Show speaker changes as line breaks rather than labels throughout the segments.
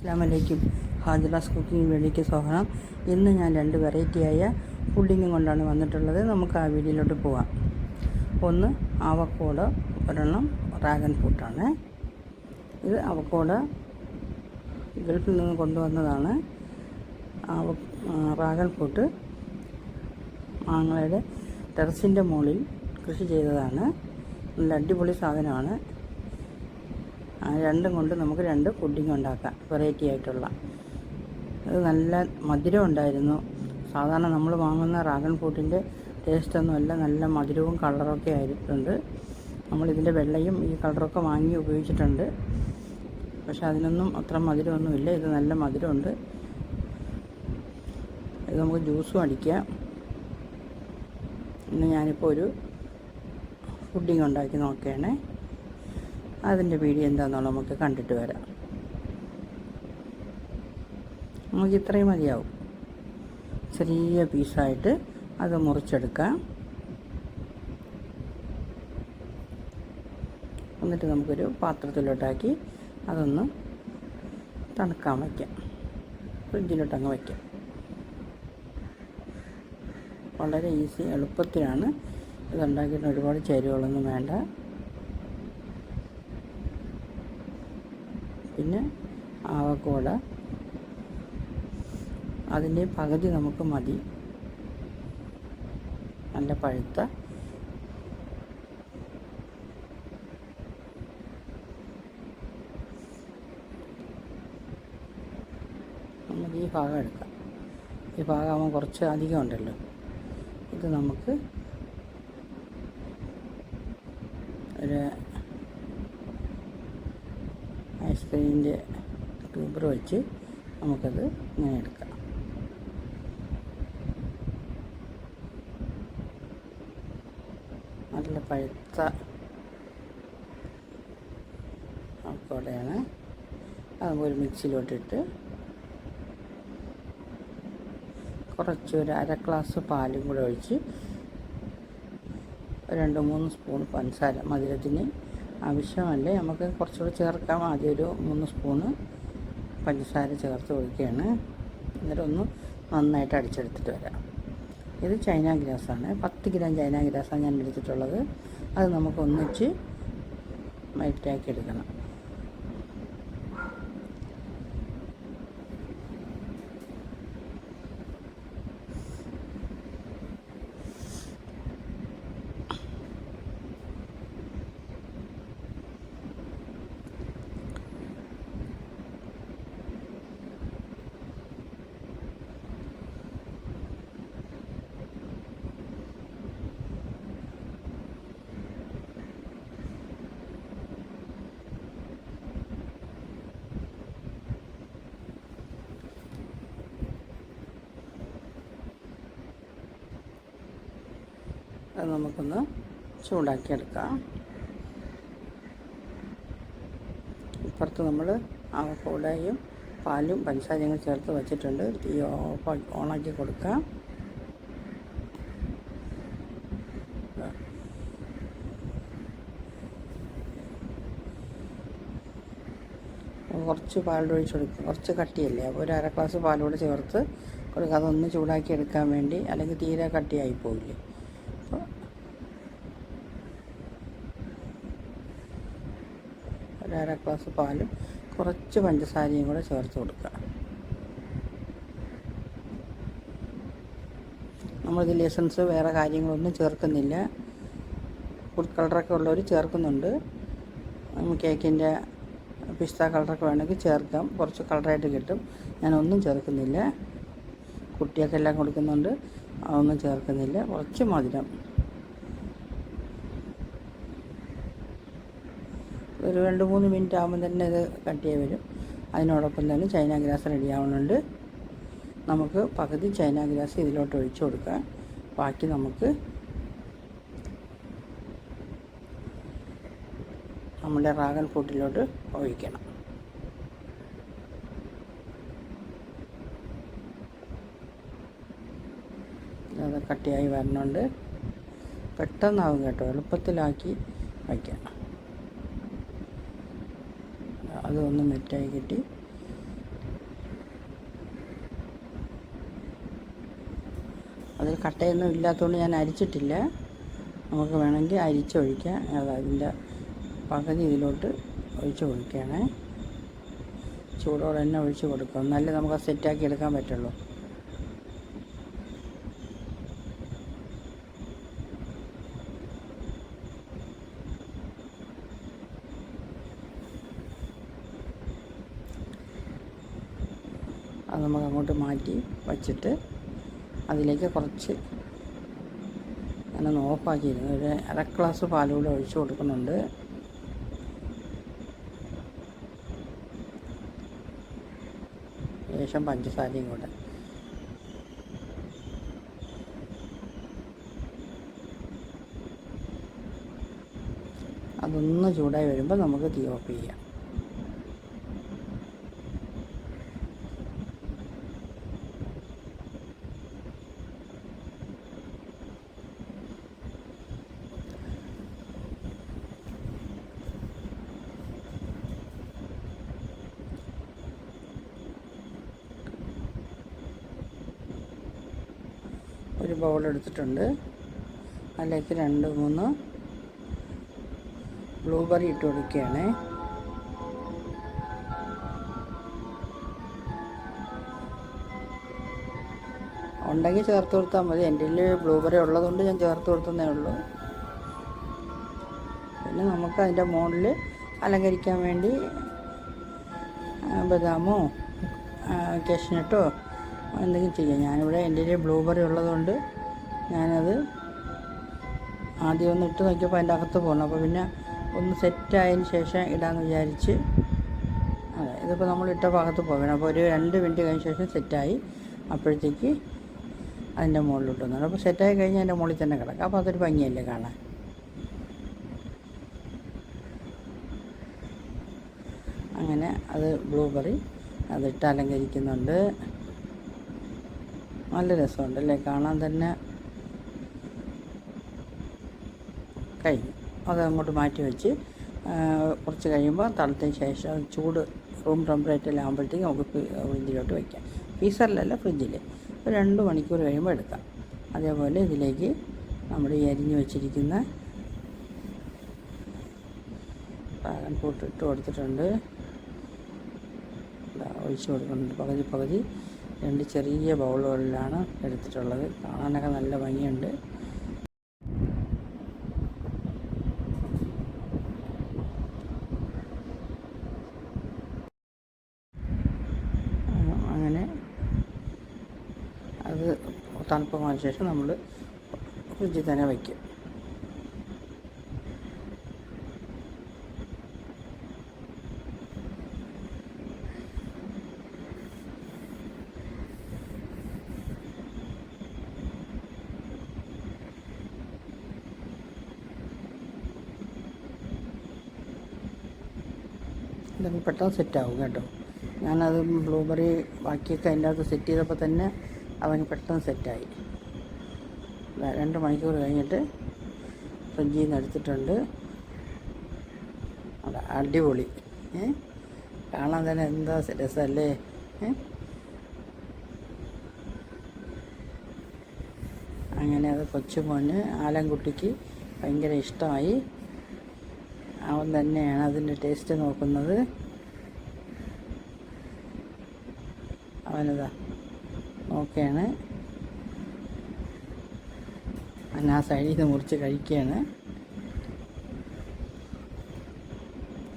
അസ്ലാമലൈക്കും ഹാജിറാസ് cooking വീഡിയോയ്ക്ക് സ്വാഗതം. ഇന്ന് ഞാൻ രണ്ട് വെറൈറ്റിയായ പുഡിങ്ങും കൊണ്ടാണ് വന്നിട്ടുള്ളത്. നമുക്ക് ആ വീഡിയോയിലോട്ട് പോവാം. ഒന്ന് അവക്കോട് ഒരെണ്ണം ഡ്രാഗൺ ഫ്രൂട്ടാണ്. ഇത് അവക്കോട് ഗൾഫിൽ നിന്ന് കൊണ്ടുവന്നതാണ്. ഡ്രാഗൺ ഫ്രൂട്ട് മാങ്ങയുടെ ടെറസിന്റെ മുകളിൽ കൃഷി ചെയ്തതാണ്. നല്ല അടിപൊളി സാധനമാണ്. രണ്ടും കൊണ്ട് നമുക്ക് രണ്ട് പുഡിങ് ഉണ്ടാക്കാം വെറൈറ്റി ആയിട്ടുള്ള. അത് നല്ല മധുരം ഉണ്ടായിരുന്നു. സാധാരണ നമ്മൾ വാങ്ങുന്ന റാഗൺ ഫ്രൂട്ടിന്റെ ടേസ്റ്റൊന്നുമല്ല നല്ല മധുരവും കളറൊക്കെ ആയിട്ടുണ്ട്. നമ്മളിതിന്റെ വെള്ളയും ഈ കളറൊക്കെ വാങ്ങി ഉപയോഗിച്ചിട്ടുണ്ട്. പക്ഷെ അതിനൊന്നും അത്ര മധുരമൊന്നുമില്ല ഇത് നല്ല മധുരമുണ്ട്. ഇത് നമുക്ക് ജ്യൂസും അടിക്കാം. ഇന്ന് ഞാനിപ്പോൾ ഒരു ഫുഡിങ് ഉണ്ടാക്കി നോക്കുകയാണേ അതിന്റെ വീഡിയോ എന്താണെന്നുള്ള നമുക്ക് കണ്ടിട്ട് വരാം. നമുക്ക് ഇത്രയും മതിയാവും. ചെറിയ പീസായിട്ട് അത് മുറിച്ചെടുക്കാം. എന്നിട്ട് നമുക്കൊരു പാത്രത്തിലോട്ടാക്കി അതൊന്ന് തണുക്കാൻ വയ്ക്കാം ഫ്രിഡ്ജിലോട്ടങ്ങ് വയ്ക്കാം വളരെ ഈസി എളുപ്പത്തിലാണ്. ഇതുണ്ടാക്കിയിട്ട് ഒരുപാട് ചേരുവകളൊന്നും വേണ്ട. പിന്നെ ആവക്കോട. അതിന്റെ പകുതി നമുക്ക് മതി. നല്ല പഴുത്ത. നമുക്ക് ഈ ഭാഗം എടുക്കാം. ഈ ഭാഗമാകുമ്പോൾ കുറച്ച് അധികം ഉണ്ടല്ലോ. ഇത് നമുക്ക് ഒരു ഐസ്ക്രീമിന്റെ ട്യൂബർ വെച്ച് നമുക്കത് ഇങ്ങനെ എടുക്കാം. നല്ല പഴുത്ത അപ്പോടെയാണ് അത് ഒരു മിക്സിയിലോട്ടിട്ട് കുറച്ച് ഒരു അര ഗ്ലാസ് പാലും കൂടെ ഒഴിച്ച് രണ്ട് മൂന്ന് സ്പൂൺ പഞ്ചസാര മധുരത്തിന് ആവശ്യമല്ലേ? നമുക്ക് കുറച്ചുകൂടെ ചേർക്കാം. ആദ്യം ഒരു മൂന്ന് സ്പൂണ് പഞ്ചസാര ചേർത്ത് ഒഴിക്കുകയാണ്. എന്നിട്ട് ഒന്ന് നന്നായിട്ട് അടിച്ചെടുത്തിട്ട് വരാം. ഇത് ചൈന ഗ്രാസാണ് പത്ത് ഗ്രാം ചൈന ഗ്രാസാണ് ഞാൻ എടുത്തിട്ടുള്ളത്. അത് നമുക്ക് ഒന്നിച്ച് മൈറ്റാക്കി എടുക്കണം. അത് നമുക്കൊന്ന് ചൂടാക്കിയെടുക്കാം. ഇപ്പുറത്ത് നമ്മൾ അവക്കൂടെയും പാലും പഞ്ചസാരയും ചേർത്ത് വെച്ചിട്ടുണ്ട്. തീ ഓഫ് ഓണാക്കി കൊടുക്കാം. കുറച്ച് പാലൊഴിച്ച് ഒഴിച്ച് കൊടുക്കും. കുറച്ച് കട്ടിയല്ലേ? അപ്പോൾ ഒരു അര ഗ്ലാസ് പാലൂടെ ചേർത്ത് കൊടുക്കുക അതൊന്ന് ചൂടാക്കി എടുക്കാൻ വേണ്ടി. അല്ലെങ്കിൽ തീരെ കട്ടിയായി പോവില്ലേ അപ്പോൾ ഒരു അര ഗ്ലാസ് പാലും കുറച്ച് പഞ്ചസാരയും കൂടെ ചേർത്ത് കൊടുക്കുക. നമ്മളിതിൽ എസൻസ് വേറെ കാര്യങ്ങളൊന്നും ചേർക്കുന്നില്ല. ഫുഡ് കളറൊക്കെ ഉള്ളവർ ചേർക്കുന്നുണ്ട്. കേക്കിന്റെ പിസ്ത കളറൊക്കെ വേണമെങ്കിൽ ചേർക്കാം. കുറച്ച് കളറായിട്ട് കിട്ടും. ഞാനൊന്നും ചേർക്കുന്നില്ല. കുട്ടിയൊക്കെ എല്ലാം കൊടുക്കുന്നുണ്ട്. അതൊന്നും ചേർക്കുന്നില്ല. കുറച്ച് മധുരം. ഒരു രണ്ട് മൂന്ന് മിനിറ്റ് ആകുമ്പോൾ തന്നെ ഇത് ചെയ്യാൻ വരും. അതിനോടൊപ്പം തന്നെ ചൈന ഗ്രാസ് റെഡി ആവുന്നുണ്ട്. നമുക്ക് പകുതി ചൈന ഗ്രാസ് ഇതിലോട്ട് ഒഴിച്ചു കൊടുക്കാം. ബാക്കി നമുക്ക് നമ്മുടെ റാഗൻ ഫ്രൂട്ടിലോട്ട് ഒഴിക്കണം. അത് കട്ടിയായി വരണുണ്ട്. പെട്ടെന്നാവും കേട്ടോ. എളുപ്പത്തിലാക്കി വയ്ക്കാം. അതൊന്ന് മെറ്റായി കിട്ടി. അതിൽ കട്ടയൊന്നും ഇല്ലാത്തതുകൊണ്ട് ഞാൻ അരിച്ചിട്ടില്ല. നമുക്ക് വേണമെങ്കിൽ അരിച്ചൊഴിക്കാം. അത് അതിന്റെ പകുതി ഇതിലോട്ട് ഒഴിച്ച് കൊടുക്കുകയാണ്. ചൂടോടെ തന്നെ ഒഴിച്ച് കൊടുക്കാം. നല്ല നമുക്ക് സെറ്റാക്കി എടുക്കാൻ പറ്റുള്ളൂ. അത് നമുക്ക് അങ്ങോട്ട് മാറ്റി വച്ചിട്ട് അതിലേക്ക് കുറച്ച് ഞാനൊന്ന് ഓഫാക്കിയിരുന്നു. ഒരു അര ഗ്ലാസ് പാലൂടെ ഒഴിച്ച് കൊടുക്കുന്നുണ്ട്. ശേഷം പഞ്ചസാരയും കൂടെ. അതൊന്ന് ചൂടായി വരുമ്പോൾ നമുക്ക് തീ ഓഫ് ചെയ്യാം. ഒരു ബൗൾ എടുത്തിട്ടുണ്ട്. അതിലേക്ക് രണ്ട് മൂന്ന് ബ്ലൂബെറി ഇട്ട് കൊടുക്കുകയാണ്. ഉണ്ടെങ്കിൽ ചേർത്ത് കൊടുത്താൽ മതി. എന്റെ ബ്ലൂബെറി ഉള്ളതുകൊണ്ട് ഞാൻ ചേർത്ത് കൊടുത്തതേ ഉള്ളൂ. പിന്നെ നമുക്ക് അതിന്റെ മുകളിൽ അലങ്കരിക്കാൻ വേണ്ടി ബദാമോ കാഷ്നട്ടോ എന്തെങ്കിലും ചെയ്യാം. ഞാനിവിടെ എന്റെ കയ്യിൽ ബ്ലൂബെറി ഉള്ളതുകൊണ്ട് ഞാനത് ആദ്യം ഒന്ന് ഇട്ട് നോക്കിയപ്പോൾ അതിന്റെ അകത്ത് പോകണം അപ്പോൾ പിന്നെ ഒന്ന് സെറ്റായതിന് ശേഷം ഇടാമെന്ന് വിചാരിച്ച് അതെ ഇതിപ്പോൾ നമ്മൾ ഇട്ട ഭാഗത്ത് പോകണം അപ്പോൾ ഒരു രണ്ട് മിനിറ്റ് കഴിഞ്ഞ ശേഷം സെറ്റായി അപ്പോഴത്തേക്ക് അതിന്റെ മുകളിലോട്ട് വന്നു. അപ്പോൾ സെറ്റായി കഴിഞ്ഞാൽ അതിന്റെ മുകളിൽ തന്നെ കിടക്കാം. അപ്പോൾ അതൊരു ഭംഗിയല്ലേ കാണാൻ? അങ്ങനെ അത് ബ്ലൂബെറി അതിട്ട് അലങ്കരിക്കുന്നുണ്ട്. നല്ല രസമുണ്ട് അല്ലേ കാണാൻ തന്നെ കഴിഞ്ഞു അത് അങ്ങോട്ട് മാറ്റി വെച്ച് കുറച്ച് കഴിയുമ്പോൾ തണുത്തതിന് ശേഷം ചൂട് റൂം ടെമ്പറേച്ചറിലാകുമ്പോഴത്തേക്ക് നമുക്ക് ഫ്രി- ഫ്രിഡ്ജിലോട്ട് വയ്ക്കാം ഫ്രീസറിലല്ല ഫ്രിഡ്ജിൽ ഒരു രണ്ട് മണിക്കൂർ കഴിയുമ്പോൾ എടുക്കാം. അതേപോലെ ഇതിലേക്ക് നമ്മൾ ഈ അരിഞ്ഞ് വെച്ചിരിക്കുന്ന പാകം കൂട്ടിട്ട് കൊടുത്തിട്ടുണ്ട്. ഒഴിച്ച് കൊടുക്കുന്നുണ്ട്. പകുതി പകുതി. രണ്ട് ചെറിയ ബൗളുകളിലാണ് എടുത്തിട്ടുള്ളത്. കാണാനൊക്കെ നല്ല ഭംഗിയുണ്ട്. അങ്ങനെ അത് തണുപ്പ് തണുപ്പമായ ശേഷം നമ്മൾ ഫ്രിഡ്ജിൽ തന്നെ വയ്ക്കും ഇതൊക്കെ പെട്ടെന്ന് സെറ്റാവും കേട്ടോ. ഞാനത് ബ്ലൂബെറി ബാക്കിയൊക്കെ അതിന്റെ അകത്ത് സെറ്റ് ചെയ്തപ്പോൾ തന്നെ അവന് പെട്ടെന്ന് സെറ്റായി. രണ്ട് മണിക്കൂർ കഴിഞ്ഞിട്ട് ഫ്രിഡ്ജിൽ നിന്ന് എടുത്തിട്ടുണ്ട്. അടിപൊളി. കാണാൻ തന്നെ എന്താ രസമല്ലേ? അങ്ങനെ അത് കൊച്ചുമോന് ആലൻകുട്ടിക്ക് ഭയങ്കര ഇഷ്ടമായി. അവൻ തന്നെയാണ് അതിന്റെ ടേസ്റ്റ് നോക്കുന്നത്. അവനതാ നോക്കുകയാണ് ഞാൻ ആ സൈഡിൽ നിന്ന് മുറിച്ച് കഴിക്കുകയാണ്.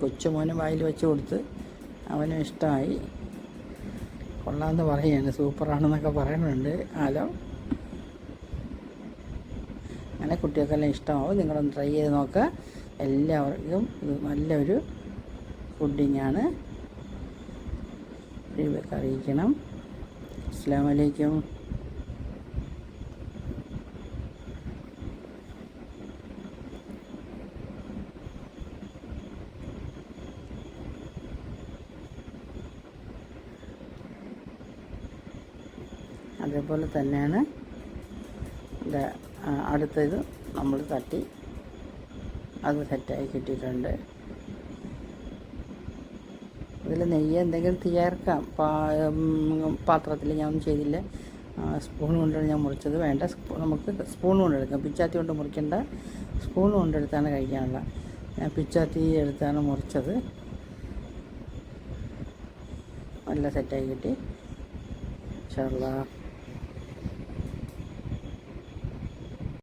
കൊച്ചുമോന് വായിൽ വെച്ച് കൊടുത്ത് അവനും ഇഷ്ടമായി. കൊള്ളാമെന്ന് പറയുകയാണ്. സൂപ്പറാണെന്നൊക്കെ പറയുന്നുണ്ട് ആലോ. അങ്ങനെ കുട്ടികൾക്കെല്ലാം ഇഷ്ടമാവും. നിങ്ങളൊന്ന് ട്രൈ ചെയ്ത് നോക്കുക എല്ലാവർക്കും ഇത് നല്ലൊരു ഫുഡിങ്ങാണ് ഫീഡ്ബാക്ക് അറിയിക്കണം. അസ്സാം വലൈക്കും അതേപോലെ തന്നെയാണ്. ഇത് ആ, അടുത്തത് നമ്മൾ തട്ടി അത് സെറ്റായി കിട്ടിയിട്ടുണ്ട്. ഇതിൽ നെയ്യ് എന്തെങ്കിലും ചേർക്കാം പാത്രത്തിൽ ഞാൻ ഒന്നും ചെയ്തില്ല. സ്പൂൺ കൊണ്ടാണ് ഞാൻ മുറിച്ചത്. വേണ്ട നമുക്ക് സ്പൂൺ കൊണ്ടെടുക്കാം പിച്ചാത്തി കൊണ്ട് മുറിക്കേണ്ട. സ്പൂൺ കൊണ്ടെടുത്താണ് കഴിക്കാനുള്ള ഞാൻ പിച്ചാത്തി എടുത്താണ് മുറിച്ചത്. നല്ല സെറ്റായി കിട്ടി. ഇൻഷാല്ലാ